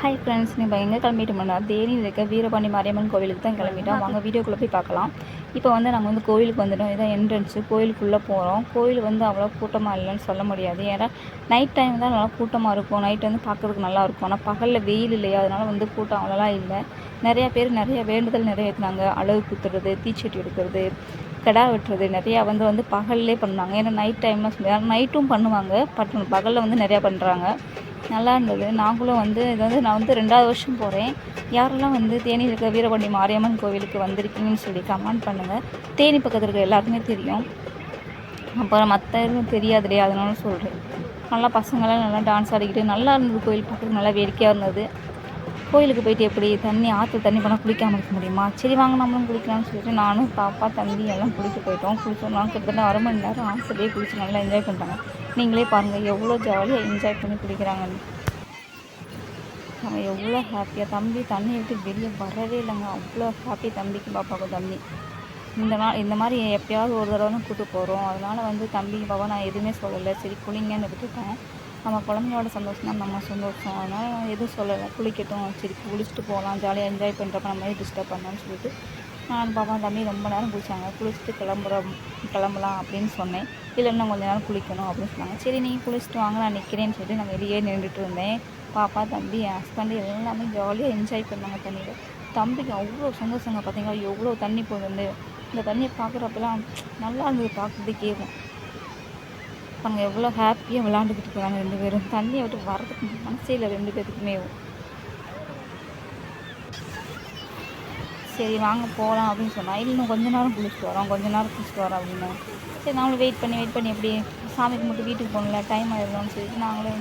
Hi friends நீ எங்கே கிளம்பிட்டோம்னா தேனியில் இருக்க வீரபாண்டி மாரியம்மன் கோவிலுக்கு தான் கிளம்பிட்டோம். வாங்க வீடியோக்குள்ளே போய் பார்க்கலாம். இப்போ வந்து நாங்கள் வந்து கோவிலுக்கு வந்துட்டோம். இதான் என்ட்ரன்ஸு கோயிலுக்குள்ளே போகிறோம் கோயில் வந்து அவ்வளோ கூட்டமாக இல்லைன்னு சொல்ல முடியாது. ஏன்னா நைட் டைம் தான் நல்லா கூட்டமாக இருக்கும். நைட் வந்து பார்க்குறதுக்கு நல்லா இருக்கும். ஆனால் பகலில் வெயில் இல்லையா? அதனால வந்து கூட்டம் அவ்வளோலாம் இல்லை. நிறையா பேர் நிறைய வேண்டுதல் நிறைவேற்றினாங்க. அழகு குத்துறது தீச்சட்டி எடுக்கிறது கிடா வெட்டுறது நிறையா வந்து வந்து பகல்லே பண்ணாங்க ஏன்னா நைட் டைம்லாம் நைட்டும் பண்ணுவாங்க. பட் பகலில் வந்து நிறையா பண்ணுறாங்க நல்லா இருந்தது. நாங்களும் வந்து இது வந்து நான் வந்து ரெண்டாவது வருஷம் போகிறேன் யாரெல்லாம் வந்து தேனியில் இருக்க வீரபாண்டி மாரியம்மன் கோவிலுக்கு வந்திருக்கீங்கன்னு சொல்லி கமெண்ட் பண்ணுங்கள் தேனி பக்கத்தில் இருக்க எல்லாருக்குமே தெரியும். அப்புறம் மற்ற எதுவும் தெரியாது இல்லையா அதனால சொல்கிறேன் நல்லா பசங்களாம் நல்லா டான்ஸ் ஆடிக்கிட்டு நல்லா இருந்தது கோயில் பார்க்குறதுக்கு நல்லா வேடிக்கையாக இருந்தது. கோயிலுக்கு போயிட்டு எப்படி தண்ணி ஆற்று தண்ணி போனால் குளிக்காமல் இருக்க முடியுமா? சரி வாங்க நம்மளும் குளிக்கலாம்னு சொல்லிட்டு நானும் பாப்பா தம்பி எல்லாம் குளிக்க போயிட்டோம். குளிச்சோம்னா கிட்டத்தட்ட அரை மணி நேரம் ஆசிரியே குளிச்சு நல்லா என்ஜாய் பண்ணுறாங்க நீங்களே பாருங்கள் எவ்வளோ ஜாலியாக என்ஜாய் பண்ணி குளிக்கிறாங்கன்னு. அவன் எவ்வளோ ஹாப்பியாக தம்பி தண்ணி விட்டு வெளியே வரவே இல்லைங்க. அவ்வளோ ஹாப்பி தம்பிக்கு பாப்பாவுக்கு தம்பி இந்த நாள் இந்த மாதிரி எப்பயாவது ஒரு தடவை கூப்பிட்டு கூட்டு போகிறோம் அதனால் வந்து தம்பிக்கு பாப்பா நான் எதுவுமே சொல்லலை. சரி குளிங்கன்னு விட்டுட்டேன். நம்ம குழந்தையோட சந்தோஷம் தான் நம்ம சந்தோஷம். அதனால் நான் எதுவும் சொல்லலை. குளிக்கட்டும் சரி குளிச்சுட்டு போகலாம் ஜாலியாக என்ஜாய் பண்ணுறப்ப நம்ம எதுவும் டிஸ்டர்ப் பண்ணோம்னு சொல்லிட்டு நான் பாப்பா தம்பி ரொம்ப நேரம் குளிச்சாங்க. குளிச்சுட்டு கிளம்புறோம் கிளம்பலாம் அப்படின்னு சொன்னேன். இல்லை இன்னும் கொஞ்ச நேரம் குளிக்கணும் அப்படின்னு சொன்னாங்க. சரி நீங்கள் குளிச்சுட்டு வாங்க நான் நிற்கிறேன்னு சொல்லிட்டு நான் வெளியே நின்றுட்டு இருந்தேன். பாப்பா தம்பி என் ஹஸ்பண்டு எல்லாமே ஜாலியாக என்ஜாய் பண்ணாங்க தண்ணியில். தம்பிக்கு அவ்வளோ சந்தோஷங்க பார்த்தீங்களா எவ்வளோ தண்ணி போகுது இந்த தண்ணியை பார்க்குறப்பெல்லாம் நல்லா இருந்தது பார்க்குறதுக்கே அவங்க எவ்வளோ ஹாப்பியாக விளாண்டுக்கிட்டு போகிறாங்க ரெண்டு பேரும். தண்ணியை விட்டு வரதுக்கு மனசே இல்லை ரெண்டு பேத்துக்குமே. சரி வாங்க போகலாம் அப்படின்னு சொன்னால் இல்லை இன்னும் கொஞ்ச நேரம் குளிச்சுட்டு வரோம் கொஞ்ச நேரம் குளிச்சுட்டு வரோம் அப்படின்னு. சரி நாங்களும் வெயிட் பண்ணி வெயிட் பண்ணி எப்படி சாமி கும்பிட்டு வீட்டுக்கு போகணும்ல டைம் ஆயிடும்னு சொல்லிட்டு நாங்களும்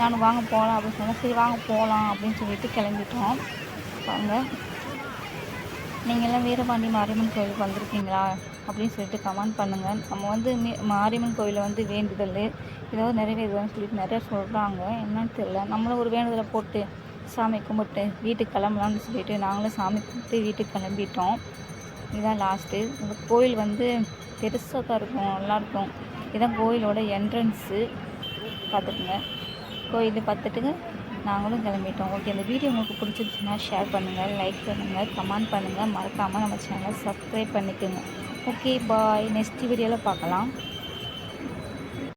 நானும் வாங்க போகலாம் அப்படின்னு சொன்னால் சரி வாங்க போகலாம் அப்படின்னு சொல்லிட்டு கிளம்பிட்டோம். வாங்க நீங்கள்லாம் வீரபாண்டி மாரியம்மன் கோயிலுக்கு வந்திருக்கீங்களா? அப்படின்னு சொல்லிட்டு கமெண்ட் பண்ணுங்கள் நம்ம வந்து மீ மாரியம்மன் கோயிலில் வந்து வேண்டுதல் ஏதாவது நிறைவேறுதான்னு சொல்லிட்டு நிறையா சொல்கிறாங்க என்னன்னு தெரில நம்மளும் ஒரு வேண்டுதலை போட்டு சாமி கும்பிட்டு வீட்டுக்கு கிளம்பலான்னு சொல்லிட்டு நாங்களும் சாமி கும்பிட்டு வீட்டுக்கு கிளம்பிட்டோம். இதுதான் லாஸ்ட்டு இந்த கோயில் வந்து பெருசாக தான் இருக்கும். நல்லாயிருக்கும் இதுதான் கோயிலோட என்ட்ரன்ஸு பார்த்துக்குங்க. கோயில் பார்த்துட்டுங்க நாங்களும் கிளம்பிட்டோம். ஓகே இந்த வீடியோ உங்களுக்கு பிடிச்சிருச்சுன்னா ஷேர் பண்ணுங்கள் லைக் பண்ணுங்கள் கமெண்ட் பண்ணுங்கள் மறக்காமல் நம்ம சேனலை சப்ஸ்கிரைப் பண்ணிக்கோங்க. ஓகே பாய் நெக்ஸ்ட் வீடியோவில் பார்க்கலாம்.